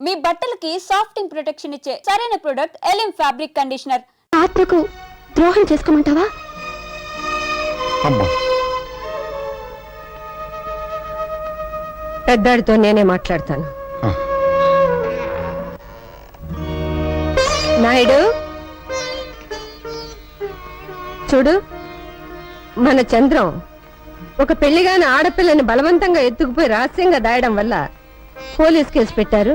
మీ బట్టలకి సాఫ్టింగ్ ప్రొటెక్షన్ ఇచ్చే సరైన ప్రొడక్ట్ ఎలిమ్ ఫ్యాబ్రిక్ కండిషనర్ ఆత్మకు ద్రోహం చేసుకోమంటావా? అమ్మా. పెద్దాడితో నేనే మాట్లాడతాను. ఆ. నాయుడు చూడు మన చంద్రం ఒక పెళ్ళిగాని ఆడపిల్లని బలవంతంగా ఎత్తుకుపోయి రహస్యంగా దాయడం వల్ల పోలీస్ కేసు పెట్టారు.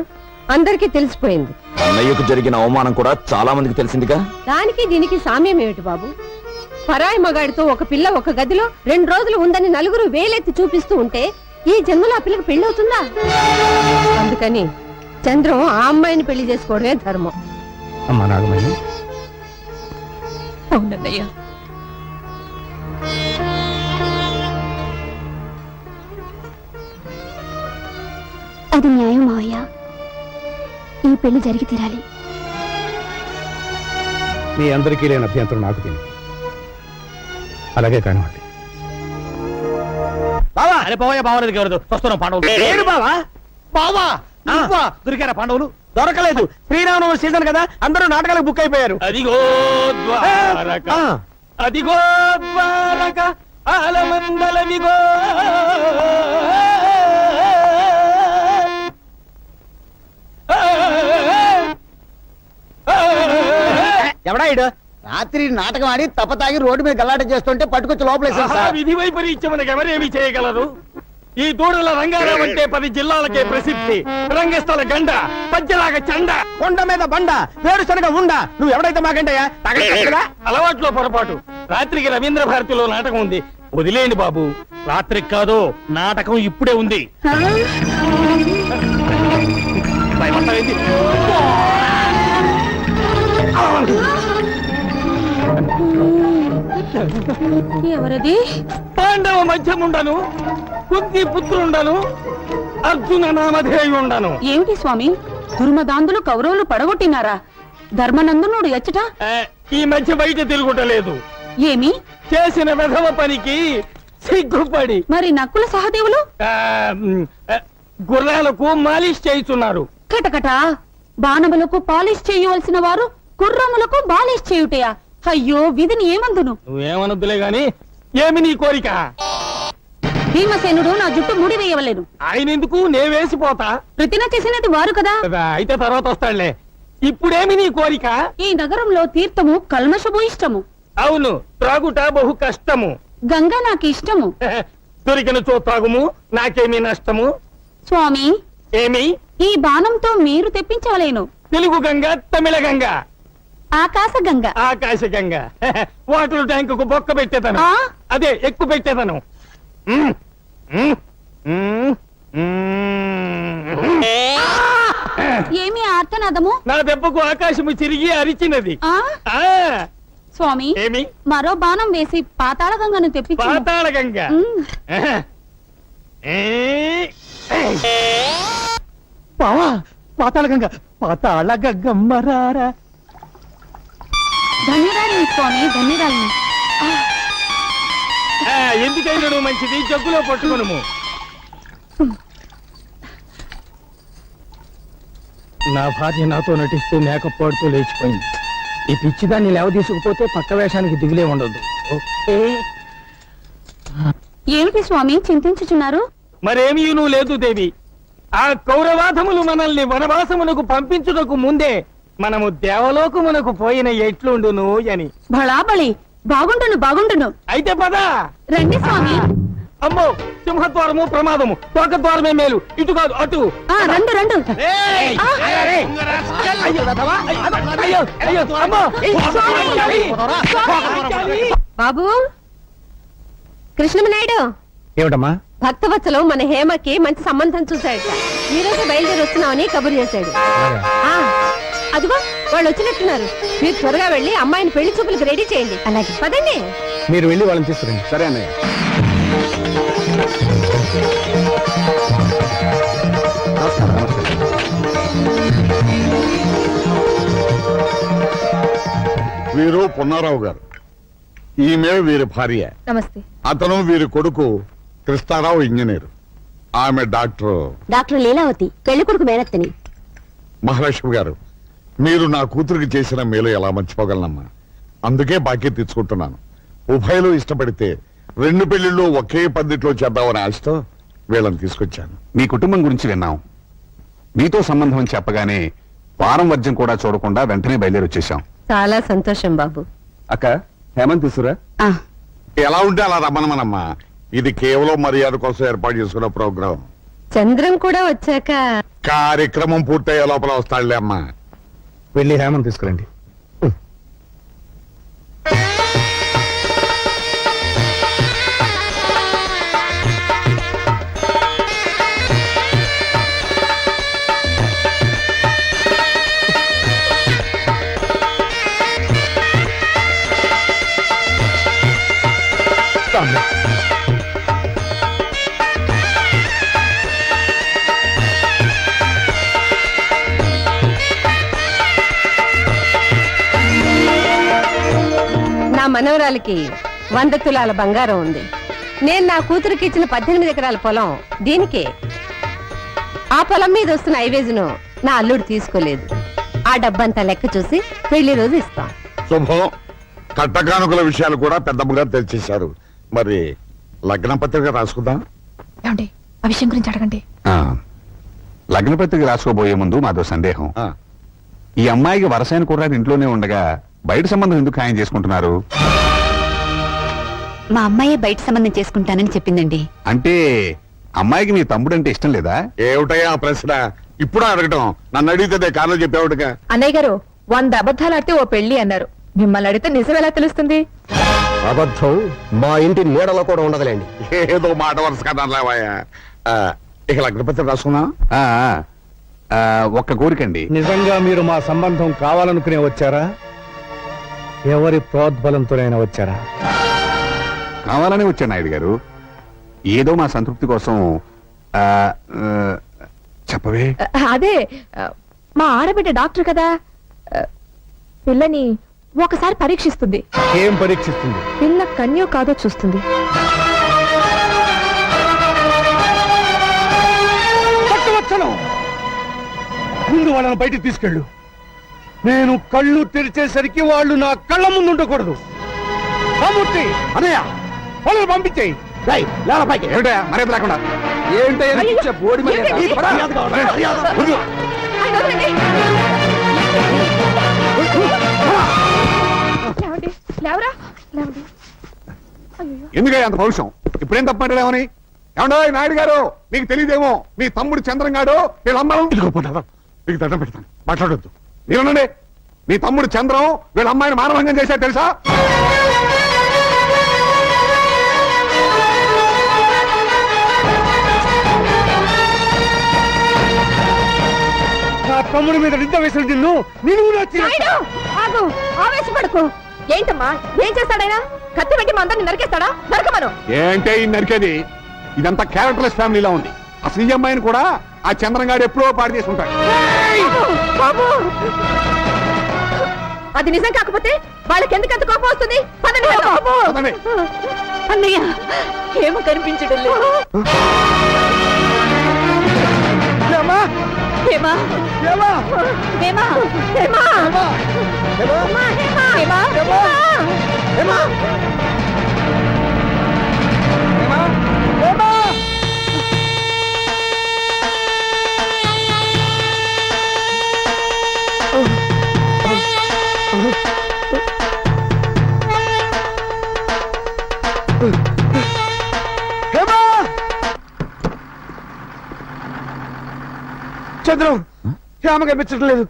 అందరికీ తెలిసిపోయింది. అన్నయ్యకు జరిగిన అవమానం కూడా చాలా మందికి తెలిసిందిగా? దానికి దీనికి సామ్యం ఏమిటి బాబు? పరాయి మగాడితో ఒక పిల్ల ఒక గదిలో రెండు రోజులు ఉందని నలుగురు వేలెత్తి చూపిస్తూ ఉంటే ఈ జన్మలో ఆ పిల్లకి పెళ్ళి అవుతుందా అందుకని చంద్రం ఆ అమ్మాయిని పెళ్ళి చేసుకోవడమే ధర్మం. అమ్మా నాగమణి. అవునన్నయ్య. అది న్యాయం మావయ్య ఈ పెళ్ళి జరిగి తీరాలి. మీ అందరికీ లేని అభ్యంతరం నాకు తిని. అలాగే కానివ్వండి. బావా! అరే పోయా బావలేదు ఎవరు వస్తున్నాం పాండవులు. నేను బావా? బావా! నువ్వా? దొరికారా పాండవులు? దొరకలేదు. శ్రీరామనవమి సీజన్ కదా అందరూ నాటకాలకు బుక్ అయిపోయారు. అదిగో ద్వారక. ఆ, అదిగో ద్వారక. ఆలమందలవిగో. ఎవడా ఇడు రాత్రి నాటకం ఆడి తప్పతాగి రోడ్డు మీద గల్లాట చేస్తుంటే పట్టుకొచ్చి సార్. విధి వైపరీత్యమునకు ఎవరేమి చేయగలరు? ఈ దూడల రంగారావు అంటే పది జిల్లాలకే ప్రసిద్ధి. రంగస్థల గండ పద్యలాగ చండ. కొండ మీద బండ వేరుశనగ ఉండ. నువ్వు ఎవడైతే మాకంటయ్యా? అలవాట్లో పొరపాటు. రాత్రికి రవీంద్ర భారతిలో నాటకం ఉంది. వదిలేయండి బాబు. రాత్రికి కాదు నాటకం ఇప్పుడే ఉంది. భయపడతావేంటి? ఎవరది? పాండవ మధ్యముండను కుంతి పుత్రుండను అర్జున నామధేయుండను. ఏమిటి స్వామి? దుర్మదాందులు కౌరవులు పడగొట్టినారా? ధర్మనందనుడు ఎచ్చట? ఈ మధ్య బయట తిరుగుటలేదు. ఏమి? చేసిన వెధవ పనికి సిగ్గుపడి. మరి నక్కుల సహదేవులు? గుర్రాలకు మాలిష్ చేయుచున్నారు. కటకట. బాణములకు పాలిష్ చేయవలసిన వారు కుర్రములకు బాలిష్ చేయుటయా? అయ్యో విధిని ఏమందును? నువ్వేమనొద్దులే గాని ఏమి నీ కోరిక? భీమసేనుడు నా జుట్టు ముడి వేయవలేను ఆయన ఎందుకు నే వేసిపోతా ప్రతిన చేసినది వారు కదా? అయితే తర్వాత వస్తాడులే. ఇప్పుడేమి నీ కోరిక? ఈ నగరంలో తీర్థము కల్మషము ఇష్టము. అవును త్రాగుట బహు కష్టము. గంగా నాకు ఇష్టము. దొరికిన చో త్రాగుము నాకేమి నష్టము? స్వామి ఏమి? ఈ బాణంతో మీరు తెప్పించవలేను. తెలుగు గంగ తమిళ గంగ. ఆకాశ గంగ ఆకాశ గంగ వాటర్ ట్యాంక్కు బొక్క పెట్టేదను ఆ? అదే ఎక్కువ పెట్టేదను మ్మ్. మ్మ్. మ్మ్. మ్మ్. ఏమి ఆర్తనాదము? నా దెబ్బకు ఆకాశము చిరిగి అరిచినది. ఆ? ఆ. స్వామి ఏమి? మరో బాణం వేసి పాతాళ గంగను తెప్పించు. పాతాళ గంగ బావా పాతాళ గంగ పాతాళ గంగమ్మరారా ధన్యరాలిని స్వామి ధన్యరాలిని ఎందుకైనా నువ్వు మంచిది? జగ్గులో పట్టుకును నా భార్య నాతో నటిస్తూ మేకప్ పాడుతూ లేచిపోయింది. ఈ పిచ్చిదాన్ని లేవ తీసుకుపోతే పక్క వేషానికి దిగులే ఉండదు. ఏమిటి స్వామి చింతించుచున్నారు? మరేమీ నువ్వు లేదు దేవి. ఆ కౌరవాధములు మనల్ని వనవాసమునకు పంపించుటకు ముందే మనము దేవలోకమునకు పోయిన ఎట్లుండును అని. బళాబళి బాగుండును బాగుండును. అయితే పదా. రండి స్వామి. అమ్మో సింహద్వారము ప్రమాదము తోక ద్వారమే మేలు. ఇటు కాదు అటు. ఆ రండు రండు. ఆ, అమ్మో! బాబు కృష్ణమనాయుడు ఏమిటమ్మా? భక్తవత్సలో మన హేమకి మంచి సంబంధం చూశాడట ఈ రోజు బయలుదేరి వస్తున్నామని కబురు చేశాడు. ఆ, అదిగో వాళ్ళు వచ్చినట్టున్నారు. మీరు త్వరగా వెళ్ళి అమ్మాయిని పెళ్ళి చూపులకు రెడీ చేయండి. అలాగే. పదండి. మీరు వెళ్ళి వాళ్ళని తీసుకురండి. సరే అన్నయ్య. నమస్కారం నమస్కారం. వీరు పున్నారావు గారు. ఈమె వీరి భార్య. నమస్తే. అతను వీరి కొడుకు కృష్ణారావు ఇంజనీర్. ఆమె డాక్టర్ డాక్టర్ లీలావతి పెళ్ళి కొడుకు మేనత్తని. మహాలక్ష్మి గారు. మీరు నా కూతురికి చేసిన మేలు ఎలా మర్చిపోగలనమ్మా? అందుకే బాకీ తెచ్చుకుంటున్నాను ఉభయలు ఇష్టపడితే రెండు పెళ్ళిళ్ళు ఒకే పద్ధతిలో చేద్దామని ఆశతో వీళ్ళని తీసుకొచ్చాను. మీ కుటుంబం గురించి విన్నాం. మీతో సంబంధం అని చెప్పగానే వారం వర్జం కూడా చూడకుండా వెంటనే బయలుదేరి వచ్చేసాం చాలా సంతోషం బాబు. అక్క హేమంత్ తీసురా? ఎలా ఉంటే అలా రమ్మనమనమ్మా. ఇది కేవలం మర్యాద కోసం ఏర్పాటు చేసుకున్న ప్రోగ్రాం. చంద్రం కూడా వచ్చాక కార్యక్రమం పూర్తయ్యే లోపల వస్తాడులే అమ్మా. వెళ్ళి హేమంత్ తీసుకురండి. నా మనవరాలికి వంద తులాల బంగారం ఉంది. నేను నా కూతురికి ఇచ్చిన పద్దెనిమిది ఎకరాల పొలం దీనికే. ఆ పొలం మీద వస్తున్న ఐవేజును నా అల్లుడు తీసుకోలేదు. ఆ డబ్బంతా లెక్క చూసి పెళ్ళి రోజు ఇస్తాం. శుభం. కట్టకానుకల విషయాలు కూడా పెద్దమ్మగా తెలిసేశారు. మరి లగ్న పత్రిక రాసుకుందాం? ఏమండి ఆ విషయం గురించి అడగండి. లగ్న పత్రిక రాసుకోబోయే ముందు మాదో సందేహం. ఆ, ఈ అమ్మాయికి వరసైన కుర్రాడు ఇంట్లోనే ఉండగా బయట సంబంధం ఎందుకు ఖాయం చేసుకుంటున్నారు? మా అమ్మాయి బయట సంబంధం చేసుకుంటానని చెప్పిందండి. అంటే అమ్మాయికి మీ తమ్ముడు అంటే ఇష్టం లేదా? ఏమిటయ్యా ఆ ప్రశ్న? ఇప్పుడు అడగటం? నన్ను అడిగితే కారణం చెప్పేవాడుగా. అన్నయ్య గారు వంద అబద్ధాలు ఆడితే ఓ పెళ్ళి అన్నారు. మిమ్మల్ని అడిగితే నిజం ఎలా తెలుస్తుంది? అబద్ధం మా ఇంటి నీడలో కూడా ఉండదులేండి. ఏదో మాట వరుస కదలేవాయా ఇక లగ్న పత్రిక రాసుకుందాం ఆ, ఆ, ఒక్క కోరికండి. నిజంగా మీరు మా సంబంధం కావాలనుకునే వచ్చారా? ఎవరి ప్రోద్బలంతోనైనా వచ్చారా? కావాలని వచ్చాను నాయుడు గారు. ఏదో మా సంతృప్తి కోసం ఆ, ఆ, చెప్పవే? అదే మా ఆడబిడ్డ డాక్టర్ కదా. పిల్లని ఒకసారి పరీక్షిస్తుంది. ఏం పరీక్షిస్తుంది? పిల్ల కన్యో కాదో చూస్తుంది. పట్టువచ్చను! ముందు వాళ్ళని బయటికి తీసుకెళ్ళు. నేను కళ్ళు తెరిచేసరికి వాళ్ళు నా కళ్ళ ముందు ఉండకూడదు. రామూర్తి అనయ్య వాళ్ళని పంపించేయి. ఏమిటా మర్యాద లేకుండా. లేవండి లేవరా? లేవండి. ఎందుకయ్యా అంత పౌరుషం? ఇప్పుడేం తప్పంటాడేమని ఏమండో నాయుడు గారు? మీకు తెలియదేమో మీ తమ్ముడు చంద్రంగాడు వీళ్ళ అమ్మాయి ఇదిగో పోతావా? నీకు దండం పెడతాను. మాట్లాడొద్దు. మీరునండి. మీ తమ్ముడు చంద్రం వీళ్ళ అమ్మాయిని మానభంగం చేశారు తెలుసా? నా తమ్ముడి మీద నిద్ర వేసిన నిన్ను నిలువు వచ్చి ఆగు ఆవేశపడకు. ఏంటమ్మా ఏం చేస్తాడైనా? కత్తి పెట్టి మా అందరిని నరికేస్తాడా? నరకమను. ఏంటే ఈ నరికేది? ఇదంతా క్యారెక్టర్లెస్ ఫ్యామిలీలా ఉంది. అసలు ఈ అమ్మాయిని కూడా ఆ చంద్రంగాడు ఎప్పుడో పాడు చేసుకుంటాడు. అది నిజం కాకపోతే వాళ్ళకి ఎందుకు అంత కోపం వస్తుంది. అన్నయ్య ఏమో కనిపించడం లేదు ఏమ్మా? హేమా ఏమ్మా? హేమా హేమా! ఏమ్మా? హేమా! ఏమ్మా? చంద్రం హేమ కనిపించడం లేదు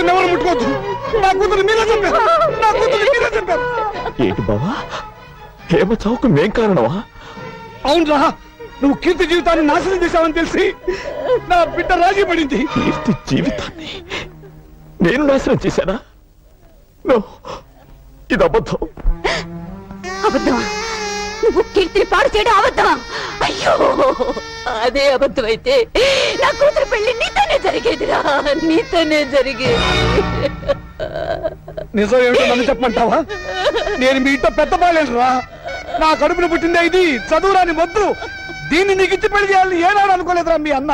కూతురు ఎవరు ముట్టుకోవద్దు. నా కూతురు మీరే చంపారు. నా కూతురు మీరే చంపారు. ఏంటి బావా? హేమ చావుకు మేం కారణమా? అవునరా నువ్వు కీర్తి జీవితాన్ని నాశనం చేశావని తెలిసి నా బిడ్డ రాజీ పడింది. కీర్తి జీవితాన్ని నేను నాశనం చేశానా? నో, ఇది అబద్ధం. అబద్ధమా? నువ్వు కీర్తిని పాడు చేయడం అబద్ధమా? అయ్యో అదే అబద్ధం అయితే నా కూతురు పెళ్ళి జరిగేదిరా? నీతోనే జరిగేది. నిజం ఏమిటో నన్ను చెప్పమంటావా? నేను మీ ఇంట్లో పెద్ద బాలేనురా. నా కడుపున పుట్టిందే ఇది. చదువురాని మొద్దు దీన్ని నీకు ఇచ్చి పెళ్ళి చేయాలని ఏనాడు అనుకోలేదురా మీ అన్న.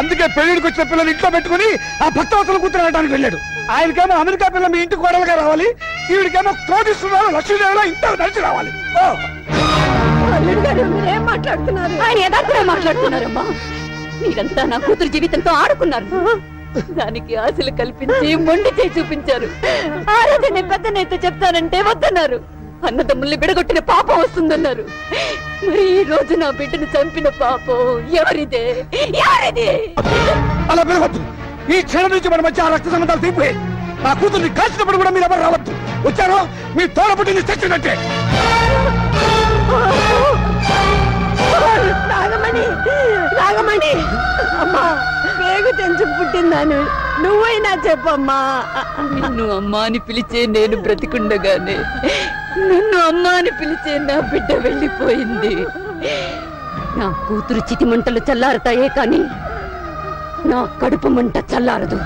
అందుకే పెళ్ళిడికి వచ్చిన పిల్లలు ఇంట్లో పెట్టుకుని ఆ భక్తవసలు కూతురు అనడానికి వెళ్ళాడు. ఆయనకేమో అమెరికా పిల్ల మీ ఇంటికి కోడలుగా రావాలి. ఈవిడికేమో కోటిస్తున్నారు లక్ష్మీదేవిలో ఇంట్లో నడిచి రావాలి. ఓ అల్లుడు గారు మీరేం మాట్లాడుతున్నారు? ఆయన యథార్థమే మాట్లాడుతున్నారమ్మా. మీరంతా నా కూతురు జీవితంతో ఆడుకున్నారు. దానికి ఆశలు కల్పించి మొండి చేయి చూపించారు. ఆ రోజు నేను పెద్ద నేత చెప్తానంటే వద్దన్నారు. అన్నదమ్ముల్ని బిడగొట్టిన పాపం వస్తుందన్నారు. మరి ఈ రోజు నా బిడ్డను చంపిన పాపం ఎవరిదే? ఎవరిది? అలా పిలవద్దు ఈ క్షణం నుంచి మన మధ్య ఆ రక్త సంబంధాలు తీపోయి నా కూతుర్ని కాల్చినప్పుడు కూడా మీరు ఎవరు రావద్దు. వచ్చారో మీ తోడ పుట్టింది చచ్చినట్టే నాగమణి నాగమణి. అమ్మా పేగు తెంచి పుట్టిందాను. నువ్వైనా చెప్పమ్మా. నిన్ను అమ్మా అని పిలిచే నేను బ్రతికుండగానే నన్ను అమ్మా అని పిలిచే నా బిడ్డ వెళ్ళిపోయింది. నా కూతురు చితి మంటలు చల్లారుతాయే కాని నా కడుపు మంట చల్లారదు!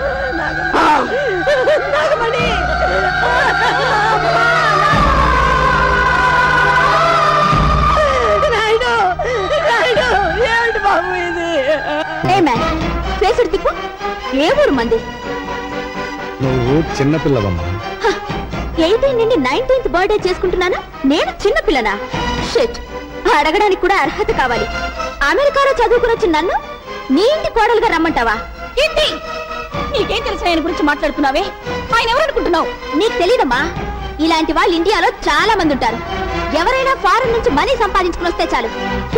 నాగమణి. ఫేసుడు తిప్పు. ఏ ఊరు మంది? నువ్వు చిన్నపిల్లవమ్మా ఎయిటీన్ నుండి నైన్టీన్త్ బర్త్డే చేసుకుంటున్నాను? నేను చిన్న పిల్లనా? షిట్ అడగడానికి కూడా అర్హత కావాలి. అమెరికాలో చదువుకుని వచ్చిన నన్ను నీ ఇంటి కోడలుగా రమ్మంటావా? ఏంటి? నీకేం తెలుసు ఆయన గురించి మాట్లాడుతున్నావే? ఆయన ఎవరు అనుకుంటున్నావు నీకు తెలీదమ్మా. ఇలాంటి వాళ్ళు ఇండియాలో చాలా మంది ఉంటారు. ఎవరైనా ఫారెన్ నుంచి మనీ సంపాదించుకుని వస్తే చాలు.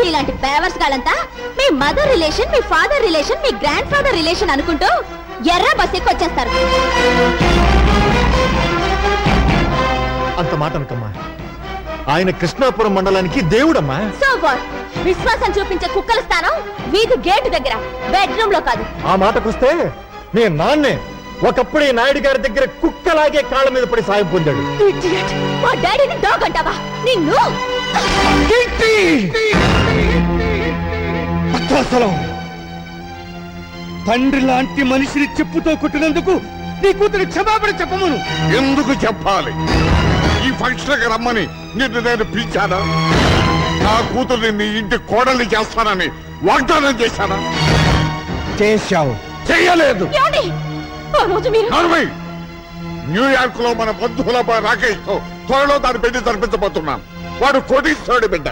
ఇలాంటి పేవర్స్ గాలంతా మీ మదర్ రిలేషన్ మీ ఫాదర్ రిలేషన్ మీ గ్రాండ్ ఫాదర్ రిలేషన్ అనుకుంటూ ఎర్ర బస్ ఎక్కి వచ్చేస్తారు. అంత మాట అనకమ్మా. ఆయన కృష్ణాపురం మండలానికి దేవుడమ్మా. సో వాట్ విశ్వాసం చూపించే కుక్కల స్థానం వీధి గేటు దగ్గర బెడ్రూమ్లో కాదు. ఆ మాటకొస్తే మీ నాన్నే. ఒకప్పుడు ఈ నాయుడు గారి దగ్గర కుక్కలాగే కాళ్ళ మీద పడి సాయం పొందాడు. మా డాడీని డాగ్ అంటావా? నిన్ను? తండ్రి లాంటి మనిషిని చెప్పుతో కొట్టినందుకు నీ కూతురు క్షమాపణ చెప్పమను. ఎందుకు చెప్పాలి? ఈ ఫంక్షన్ రమ్మని నిన్ను నేను పిలిచానా? నా కూతుర్ని నీ ఇంటి కోడల్ని చేస్తానని వాగ్దానం చేశానా? చేశావు. చెయ్యలేదు ఏమండి? ఆ రోజు మీరు నర్మై న్యూయార్క్లో మన బంధువుల రాకేష్తో త్వరలో దాని పెళ్ళి జరిపించబోతున్నాను వాడు కోటీశ్వరుడి బిడ్డ.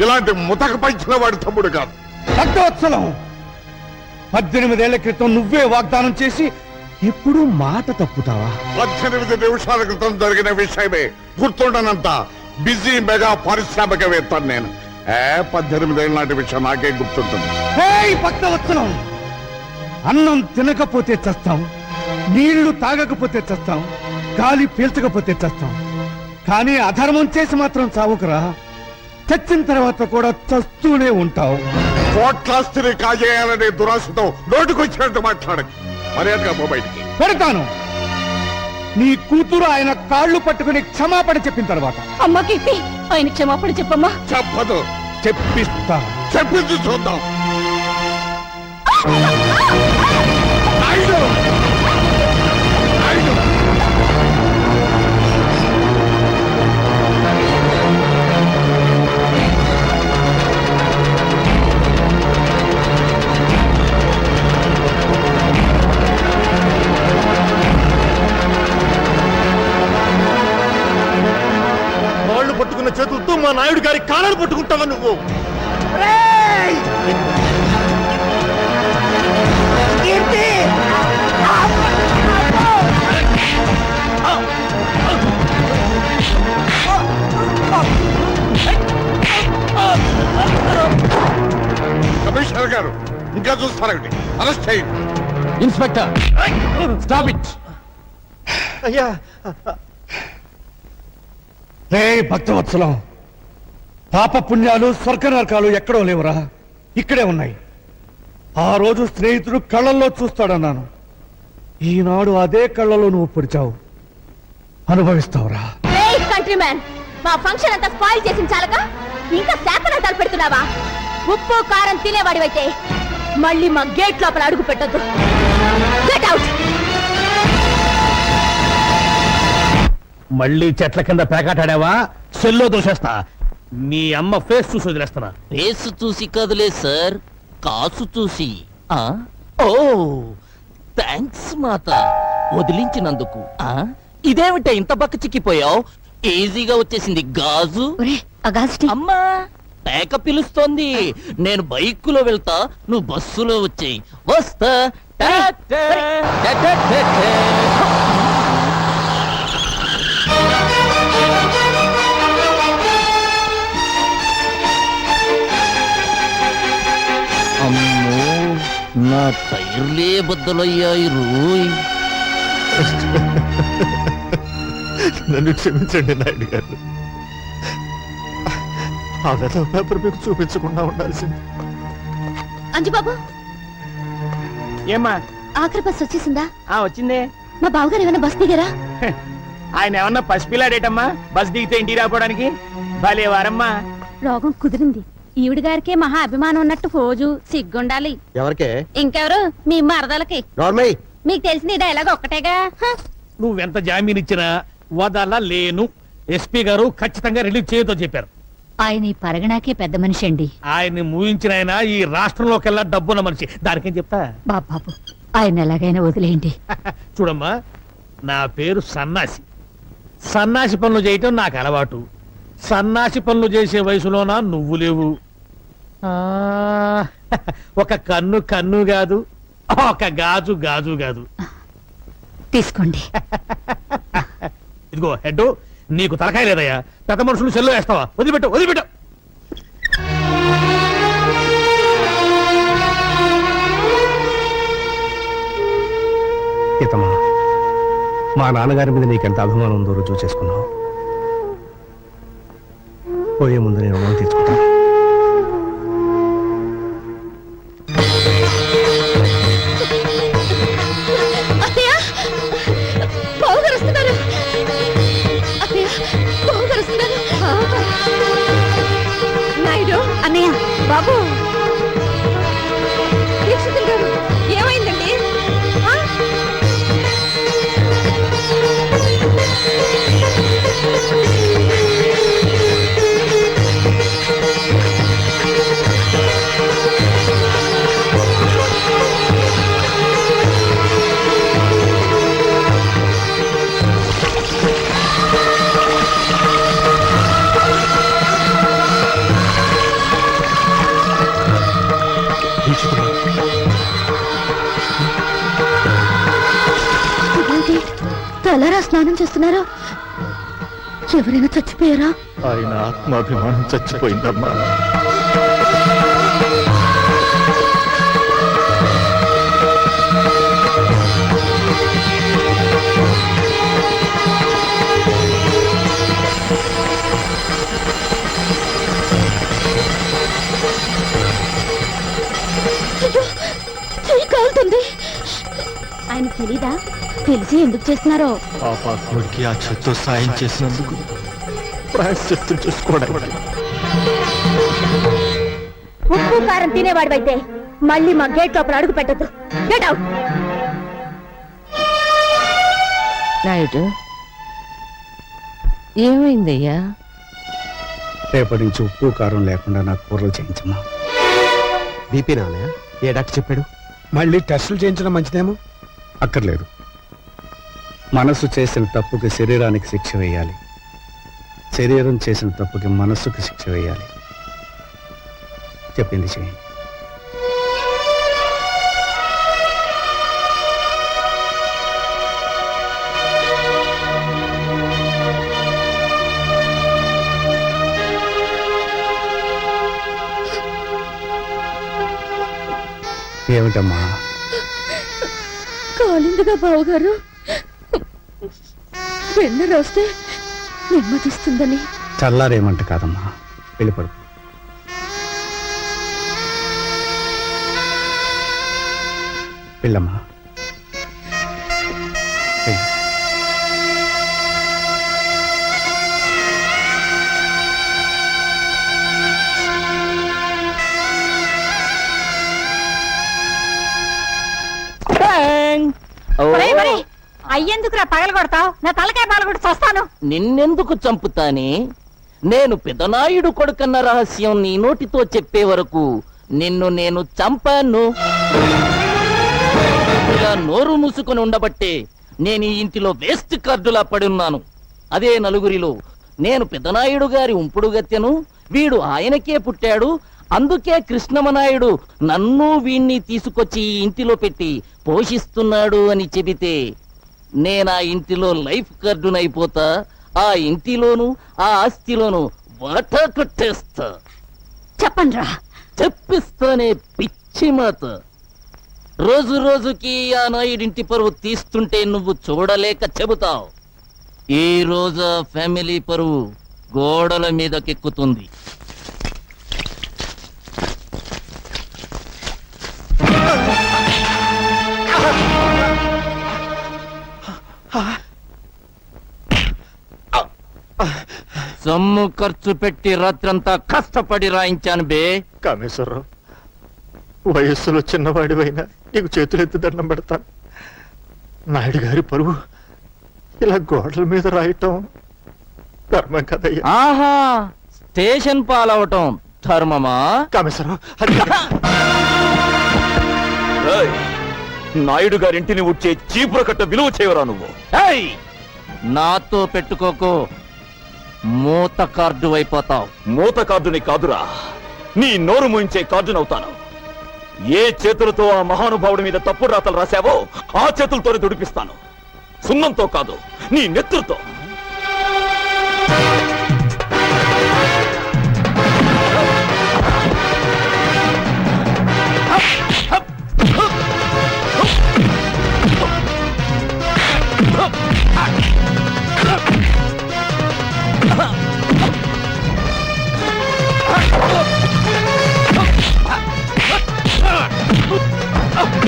ఇలాంటి ముతక పంచిన వాడి తమ్ముడు కాదు. భక్తవత్సలం పద్దెనిమిదేళ్ళ క్రితం నువ్వే వాగ్దానం చేసి ఎప్పుడు మాట తప్పుతావా? పద్దెనిమిది నిమిషాల క్రితం జరిగిన విషయమే గుర్తుండనంత బిజీ మెగా పారిశ్రామికవేత్తాను నేను. ఏ పద్దెనిమిదేళ్ళ నాటి విషయం నాకే గుర్తుంటుంది. భక్తవత్సలం అన్నం తినకపోతే చస్తాం నీళ్ళు తాగకపోతే చస్తాం గాలి పీల్చకపోతే చస్తాం. కానీ అధర్మం చేసి మాత్రం చావుకురా. చచ్చిన తర్వాత కూడా చస్తూనే ఉంటావు. కోట్లాస్తిని కాజేయాలనే దురాశతో నోటికొచ్చినట్టు మాట్లాడకు మర్యాదగా పో బయటికి. పెడతాను. నీ కూతురు ఆయన కాళ్ళు పట్టుకుని క్షమాపణ చెప్పిన తర్వాత. అమ్మ కీర్తి ఆయన క్షమాపణ చెప్పమ్మా. చెప్పదు. చెప్పిస్తా. చెప్పింది చూద్దాం. పట్టుకున్న చేతులతో మా నాయుడు గారి కాళ్ళను పట్టుకుంటావా నువ్వు? ఇంకా చూస్తారండి అరెస్ట్ చేయండి. Inspector stop it. అయ్యా. రే భక్తవత్సలం. పాప పుణ్యాలు స్వర్గ నరకాలు ఎక్కడో లేవురా? ఇక్కడే ఉన్నాయి. ఆ రోజు స్నేహితుడు కళ్ళల్లో చూస్తాడన్నాను. ఈనాడు అదే కళ్ళలో నువ్వు పొడిచావు. అనుభవిస్తావురా. కంట్రీ మ్యాన్ మా ఫంక్షన్ అంతా స్పాయిల్ చేసిన చాలక? ఇంకా శాతనాటాలు పెడుతున్నావా? ఉప్పు కారం తినేవాడివైతే. మళ్ళీ మా గేట్ లోపల అడుగు పెట్టద్దు. గెట్ అవుట్ మళ్ళీ చెట్ల కింద పేకాటాడావా? సెల్లో దోషేస్తా నీ అమ్మ ఫేస్ చూసి వదిలేస్తున్నా. ఫేస్ చూసి కదలే సార్. కాసు చూసి. ఆ? ఓ! థ్యాంక్స్ మాత. వదిలించినందుకు. ఆ? ఇదేమిట ఇంత బక్క చిక్కిపోయావు? ఈజీగా వచ్చేసింది గాజు. అగాస్టి అమ్మా! పేక పిలుస్తోంది. నేను బైక్లో వెళ్తా నువ్వు బస్సులో వచ్చేయి. వస్తా. అమ్మో నా టైర్లే బద్దలయ్యాయి రోయ్. నన్ను క్షమించండి నాయుడు గారు. ఆ వెధవ పేపర్ మీకు చూపించకుండా ఉండాల్సింది. అంజుబాబు! ఏమ్మా? ఆఖరి బస్ వచ్చేసిందా? ఆ వచ్చిందే. మా బావగారు ఏమైనా బస్ దిగారా? ఆయన ఏమన్నా పసిపిల్లాడేటమ్మా? బస్ దిగితే ఇంటికి రాపోవడానికి భలే వారమ్మా. రోగం కుదిరింది. ఈవిడ గారికే మహా అభిమానం ఉన్నట్టు ఫోజు సిగ్గుండాలి. ఎవరికే? ఇంకెవరు? మీ మరదలకి. నార్మల్ మీకు తెలిసిన ఈ డైలాగ్ ఒక్కటేగా? హ. నువ్వెంత జామీన్ ఇచ్చినా వదల లేను ఎస్పీ గారు ఖచ్చితంగా రిలీజ్ చేయతో చెప్పారు. ఆయన ఈ పరగణాకే పెద్ద మనిషి అండి. ఆయన్ని మూయించిన ఆయన ఈ రాష్ట్రంలోకెల్లా డబ్బున్న మనిషి. దానికేం చెప్తా? బాబాబు ఆయన ఎలాగైనా వదిలేయండి. చూడమ్మా నా పేరు సన్నాసి. సన్నాసి పనులు చేయటం నాకు అలవాటు. సన్నాసి పనులు చేసే వయసులోన నువ్వు లేవు. ఆ, ఒక కన్ను కన్ను కాదు ఒక గాజు గాజు కాదు. తీసుకోండి. ఇదిగో హెడ్ నీకు తలకాయ లేదయ్యా. పెద్ద మనుషులు సెల్లు వేస్తావా? వదిలిపెట్టు వదిలిపెట్టు. ఇతమా మా నాన్నగారి మీద నీకెంత అభిమానం ఉందో రుజువు చేసుకున్నావు. పోయే ముందు నేను రుణం తీర్చుకుంటాను అన్నయ్య తలారా స్నానం చేస్తున్నారా? ఎవరైనా చచ్చిపోయారా? ఆయన ఆత్మాభిమానం చచ్చిపోయిందమ్మా. ఆయన తెలీదా? తెలిసి ఎందుకు చేస్తున్నారో? పాపాత్ముడికి ఆ చెత్త సాయం చేసినందుకు ప్రాయశ్చిత్తం చేసుకోవడానికి. ఉప్పు కారం తినేవాడివైతే మళ్ళీ మా గేట్ లోపల అడుగు పెట్టద్దు. గెట్ అవుట్ నాయుడు ఏమైందయ్యా? రేపటి నుంచి ఉప్పు కారం లేకుండా నాకు కూరలు చేయించమ్మా. బీపీ నాన్నయ్య ఏ డాక్టర్ చెప్పాడు? మళ్ళీ టెస్టులు చేయించడం మంచిదేమో? అక్కర్లేదు. మనసు చేసిన తప్పుకి శరీరానికి శిక్ష వేయాలి. శరీరం చేసిన తప్పుకి మనస్సుకి శిక్ష వేయాలి. చెప్పింది చేయండి ఏమిటమ్మా? కాలిందిగా బావగారు. వెన్న రాస్తే నెమ్మదిస్తుందని. చల్లారేమంట కాదమ్మా. వెళ్ళిపడు వెళ్ళమ్మా. వెళ్ళు. అయ్యెందుకురా పగల కొడతావు? నా తలకాయ పగల కొట్టి చస్తాను. నిన్నెందుకు చంపుతానే? నేను పెదనాయుడు కొడుకన్న రహస్యం నీ నోటితో చెప్పే వరకు నిన్ను నేను చంపాను. ఇలా నోరు మూసుకొని ఉండబట్టే నేను ఈ ఇంటిలో వేస్ట్ కార్డులా పడున్నాను. అదే నలుగురిలో నేను పెదనాయుడు గారి ఉంపుడుగత్తెను వీడు ఆయనకే పుట్టాడు అందుకే కృష్ణమనాయుడు నన్ను వీణ్ణి తీసుకొచ్చి ఈ ఇంటిలో పెట్టి పోషిస్తున్నాడు అని చెబితే నేను ఆ ఇంటిలో లైఫ్ కార్డునైపోతా? ఆ ఇంటిలోను ఆ ఆస్తిలోను వాటా కొట్టేస్తా. చెప్పండి రా చెప్పిస్తానే పిచ్చి మాత రోజు రోజుకి ఆ నాయుడింటి పరువు తీస్తుంటే నువ్వు చూడలేక చెబుతావు. ఈ రోజు ఆ ఫ్యామిలీ పరువు గోడల మీదకెక్కుతుంది. సొమ్ము ఖర్చు పెట్టి రాత్రంతా కష్టపడి రాయించాను బే. కామేశ్వరరావు వయస్సులో చిన్నవాడివైనా నీకు చేతులెత్తి దండం పెడతాను. నాయుడు గారి పరువు ఇలా గోడల మీద రాయటం ధర్మం కదయ్యా. ఆహా స్టేషన్ పాలవటం ధర్మమా? కామేశ్వరరావు అది ఏయ్, నాయుడు గారింటిని ఉడ్చే చీపుర కట్ట విలువ చేయవరా నువ్వు? ఏయ్! నాతో పెట్టుకోకు. మూత కార్డు అయిపోతావు. మూత కార్డుని కాదురా. నీ నోరు మూయించే కార్డునవుతాను. ఏ చేతులతో ఆ మహానుభావుడి మీద తప్పుడు రాతలు రాశావో ఆ చేతులతోనే దుడిపిస్తాను సున్నంతో కాదు నీ నెత్తులతో Ah!